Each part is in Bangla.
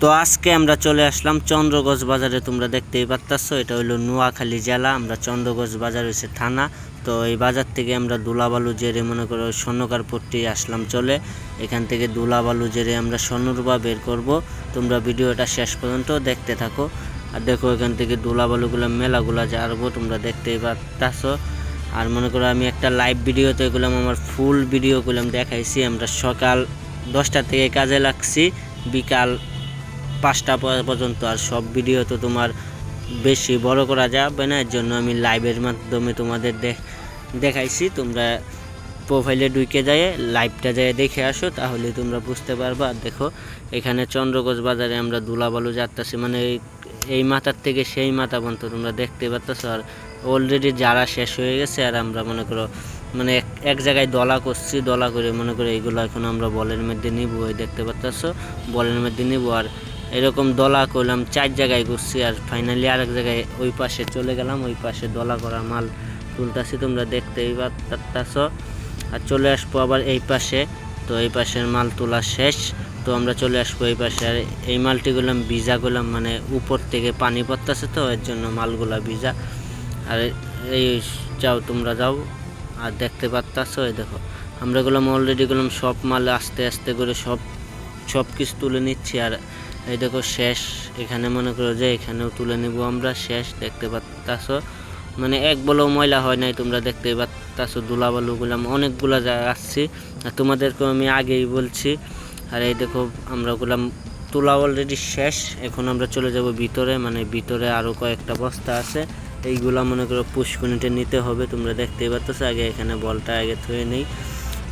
তো আজকে আমরা চলে আসলাম চন্দ্রগঞ্জ বাজারে, তোমরা দেখতেই পারতাছো। এটা হলো নোয়াখালী জেলা, আমরা চন্দ্রগঞ্জ বাজার হচ্ছে থানা। তো এই বাজার থেকে আমরা দুলাবালু জেরে, মনে করো স্বর্ণকার পট্টি আসলাম চলে। এখান থেকে দুলাবালু জেরে আমরা স্বর্ণরূপা বের করব। তোমরা ভিডিওটা শেষ পর্যন্ত দেখতে থাকো। আর দেখো, এখান থেকে দুলাবালুগুলো, মেলাগুলো যাব তোমরা দেখতেই পারতাছো। আর মনে করো, আমি একটা লাইভ ভিডিওতে এগুলাম আমার ফুল ভিডিও করলাম দেখাইছি। আমরা সকাল দশটা থেকে কাজে লাগছি, বিকাল পাঁচটা পর্যন্ত আর সব ভিডিও তো তোমার বেশি বড় করা যাবে না, এর জন্য আমি লাইভের মাধ্যমে তোমাদের দেখ- দেখাইছি। তোমরা প্রোফাইলে ঢুকে যায় লাইভটা যায় দেখে আসো, তাহলে তোমরা বুঝতে পারবা। দেখো, এখানে চন্দ্রগঞ্জ বাজারে আমরা দুলাবালু যাত্রাছি মানে এই- মাথার থেকে সেই মাথা পর্যন্ত তোমরা দেখতে পাচ্ছ আর অলরেডি যারা শেষ হয়ে গেছে, আর আমরা মনে করো মানে এক- জায়গায় দলা করছি, দলা করে মনে করো এইগুলো এখন আমরা বলের মধ্যে নিব ওই দেখতে পাচ্ছ বলের মধ্যে নিব, আর এরকম দলা করলাম চার জায়গায় ঘুরছি আর ফাইনালি আরেক জায়গায় ওই পাশে চলে গেলাম, ওই পাশে দলা করা মাল তুলতাছি, তোমরা দেখতেই পাচ্ছ আর চলে আসব আবার এই পাশে, তো এই পাশের মাল তোলা শেষ। তো আমরা চলে আসব এই পাশে, আর এই মালটি করলাম ভিজা করলাম মানে উপর থেকে পানি পড়তেছে তো, এর জন্য মালগুলা ভিজা। আর এই যাও, তোমরা যাও, আর দেখতে পাচ্ছ এই দেখো। আমরা গেলাম অলরেডি গেলাম সব মাল আস্তে আস্তে করে সব সব কিছু তুলে নিচ্ছি, আর এই দেখো শেষ। এখানে মনে করো যে এখানেও তুলে নিব আমরা। শেষ, দেখতে পাচ্ছ মানে এক বলেও ময়লা হয় নাই, তোমরা দেখতে পাচ্ছ দুলাবালু গুলাম অনেকগুলা জায়গা আসছি। আর তোমাদেরকে আমি আগেই বলছি। আর এই দেখো আমরা গুলাম তোলা অলরেডি শেষ। এখন আমরা চলে যাব ভিতরে। মানে ভিতরে আরও কয়েকটা বস্তা আছে। এইগুলা মনে করো পুষ্কুনিতে নিতে হবে, তোমরা দেখতেই পাচ্ছ আগে এখানে বলটা আগে থুয়ে নেই।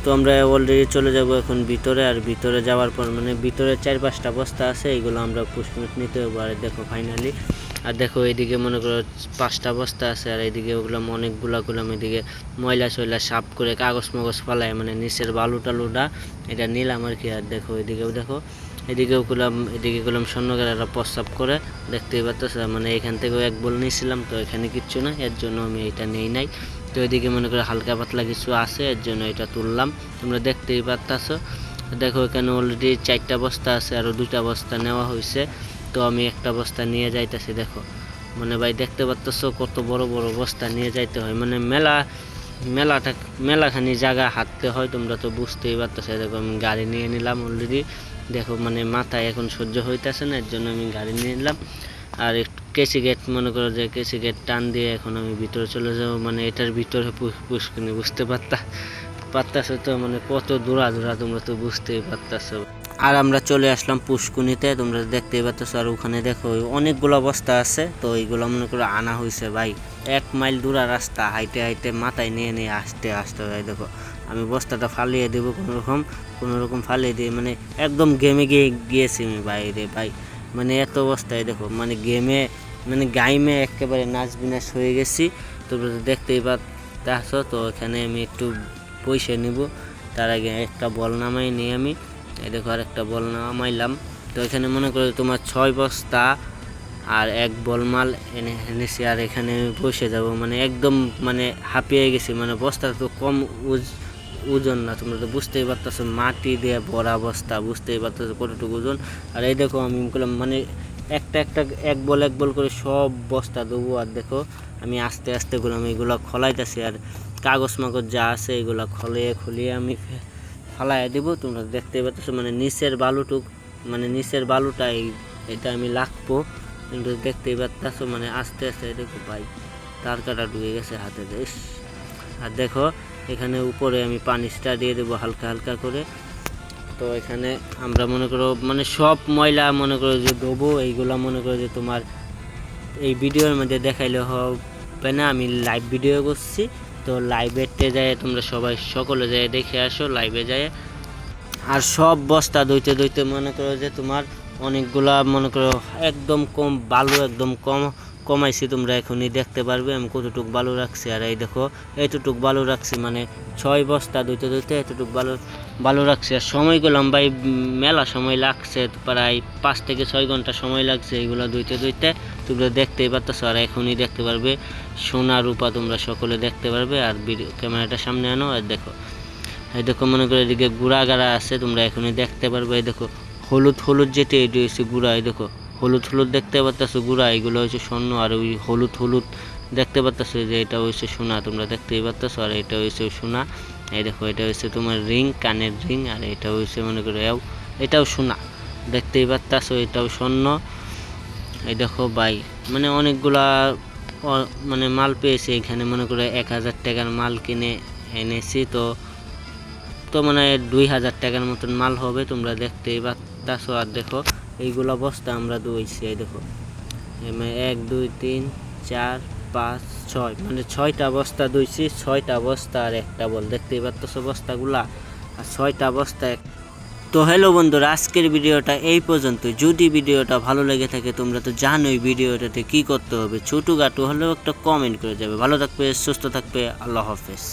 তো আমরা অলরেডি চলে যাব এখন ভিতরে, আর ভিতরে যাওয়ার পর মানে ভিতরে চার পাঁচটা বস্তা আছে এইগুলো আমরা পুষ্কুনিত নিতে হবে আর দেখো ফাইনালি আর দেখো এইদিকে মনে করো পাঁচটা বস্তা আছে, আর এইদিকে ওগুলো অনেকগুলা গুলাম এদিকে ময়লা সয়লা সাফ করে কাগজ মগজ ফালায় মানে নিচের বালু টালুটা এটা নিলাম আর কি। আর দেখো এদিকেও দেখো, এদিকেও গুলাম, এদিকে গুলাম স্বর্ণকারেরা প্রস্রাব করে, দেখতেই পাচ্ছ মানে এখান থেকেও এক বল নিয়েছিলাম, তো এখানে কিচ্ছু না এর জন্য আমি এটা নেই নাই। তো এদিকে মনে করে হালকা পাতলা কিছু আছে, এর জন্য এটা তুললাম। তোমরা দেখতেই পারতাছ। দেখো, এখানে অলরেডি চারটা বস্তা আছে আরও দুইটা বস্তা নেওয়া হয়েছে তো আমি একটা বস্তা নিয়ে যাইতেছি, দেখো। মানে ভাই, দেখতে পারতেছ কত বড় বড় বস্তা নিয়ে যাইতে হয়। মানে মেলা, মেলাটা, মেলাখানি জায়গা হাঁটতে হয়, তোমরা তো বুঝতেই পারতেছো। দেখো, আমি গাড়ি নিয়ে নিলাম অলরেডি দেখো মানে মাথায় এখন সহ্য হইতেছে না, এর জন্য আমি গাড়ি নিয়ে নিলাম। আর একটু কেসি গেট মনে করো যে কেসি গেট টান দিয়ে এখন আমি ভিতরে চলে যাব। মানে এটার ভিতরে পুষ্কিনি বুঝতে পারতা পারতাছো তো? মানে কত দূরা দূরা তোমরা তো বুঝতেই পারতাছো। আর আমরা চলে আসলাম পুষ্কুনিতে তোমরা দেখতেই পাচ্ছ আর ওখানে দেখো অনেকগুলো বস্তা আছে। তো এইগুলো মনে করো আনা হয়েছে ভাই। এক মাইল দূরা রাস্তা, হাইটে হাইটে মাথায় নিয়ে নিয়ে আসতে আসতে ভাই দেখো। আমি বস্তাটা ফালিয়ে দেবো কোনোরকম কোনোরকম ফালিয়ে দিয়ে মানে একদম গেমে গিয়ে গিয়েছি আমি বাইরে ভাই। মানে এত অবস্থায় দেখো মানে গেমে মানে গাইমে একেবারে নাচ বিনাচ হয়ে গেছি। তোমরা তো দেখতেই পাচ্ছ, তো এখানে আমি একটু পয়সা নিব। তার আগে একটা বল নামাই নিয়ে আমি। এই দেখো আর একটা বল নামাইলাম। তো এখানে মনে করো তোমার ছয় বস্তা আর এক বল মাল এনে এনেছি আর এখানে আমি বসে যাব। মানে একদম মানে হাঁপিয়ে গেছি। মানে বস্তা তো কম ওজন না, তোমরা তো বুঝতেই পারতেছো। মাটি দিয়ে ভরা বস্তা, বুঝতেই পারতেছো কতটুকু ওজন। আর এই দেখো আমি মানে একটা একটা, এক বল এক বল করে সব বস্তা দেবো। আর দেখো, আমি আস্তে আস্তে করলাম এইগুলো খলাইতেছি। আর কাগজ মাগজ যা আছে, এগুলো খলিয়ে, খুলিয়ে আমি ফালাইয়া দিব। তোমরা দেখতে পাচ্ছ মানে নিচের বালুটুক মানে নিচের বালুটা এটা আমি লাগবো কিন্তু দেখতেই পাচ্ছ মানে আস্তে আস্তে দেখো ভাই, তার কাটা ঢুকে গেছে হাতে, দেশ। আর দেখো, এখানে উপরে আমি পানিটা দিয়ে দেবো হালকা হালকা করে। তো এখানে আমরা মনে করো মানে সব ময়লা মনে করো যে দেবো এইগুলা মনে করো যে তোমার এই ভিডিওর মধ্যে দেখাইলে হবে না। আমি লাইভ ভিডিও করছি, তো লাইভেতে যায় তোমরা সবাই সকলে যায় দেখে আসো লাইভে যায় আর সব বস্তা দইতে দইতে মনে করো যে তোমার অনেকগুলা মনে করো একদম কম, বালু একদম কম কমাইছি, তোমরা এখনই দেখতে পারবে আমি কতটুক বালু রাখছি। আর এই দেখো, এতটুক বালু রাখছি মানে ছয় বস্তা দইতে দইতে এতটুক বালু বালু রাখছি। আর সময় করলাম ভাই মেলা সময় লাগছে প্রায় পাঁচ থেকে ছয় ঘণ্টা সময় লাগছে এইগুলো দইতে দইতে তোমরা দেখতেই পারতেছো, আর এখনই দেখতে পারবে, সোনা, রূপা তোমরা সকলে দেখতে পারবে। আর ক্যামেরাটা সামনে আনো, আর দেখো, এই দেখো মনে করো এদিকে গুড়া গাড়া আছে, তোমরা এখনই দেখতে পারবে, এই দেখো, হলুদ হলুদ যেটি এটা হচ্ছে গুড়া, এই দেখো। হলুদ হলুদ দেখতে পাচ্ছ গুড়া, এগুলো হচ্ছে স্বর্ণ, আর ওই হলুদ হলুদ দেখতে পাচ্ছ যে এটা হচ্ছে সোনা, তোমরা দেখতেই পাচ্ছ আর এটা হচ্ছে সোনা। এই দেখো, এটা হচ্ছে তোমার রিং, কানের রিং, আর এটা হচ্ছে মনে করো এও, এটাও সোনা, দেখতেই পাচ্ছ এটাও স্বর্ণ। এই দেখো ভাই মানে অনেকগুলা মানে মাল পেয়েছি, এখানে মনে করো এক হাজার টাকার মাল কিনে এনেছি, তো তো মানে দুই হাজার টাকার মতন মাল হবে, তোমরা দেখতেই পাচ্ছ আর দেখো এইগুলা বস্তা আমরা দুইছি এই দেখো। এক, দুই, তিন, চার, পাঁচ, ছয়। মানে ছয়টা বস্তা দুইছি ছয়টা বস্তা আর একটা বল। দেখতেই পাচ্ছ বস্তাগুলা? আর ছয়টা বস্তা এক তো হ্যালো বন্ধুরা, আজকের ভিডিওটা এই পর্যন্ত যদি ভিডিওটা ভালো লেগে থাকে, তোমরা তো জানোই ভিডিওটাতে কি করতে হবে। ছোটো গাটো হলেও একটা কমেন্ট করে যাবে। ভালো থাকবে, সুস্থ থাকবে, আল্লাহ হাফেজ।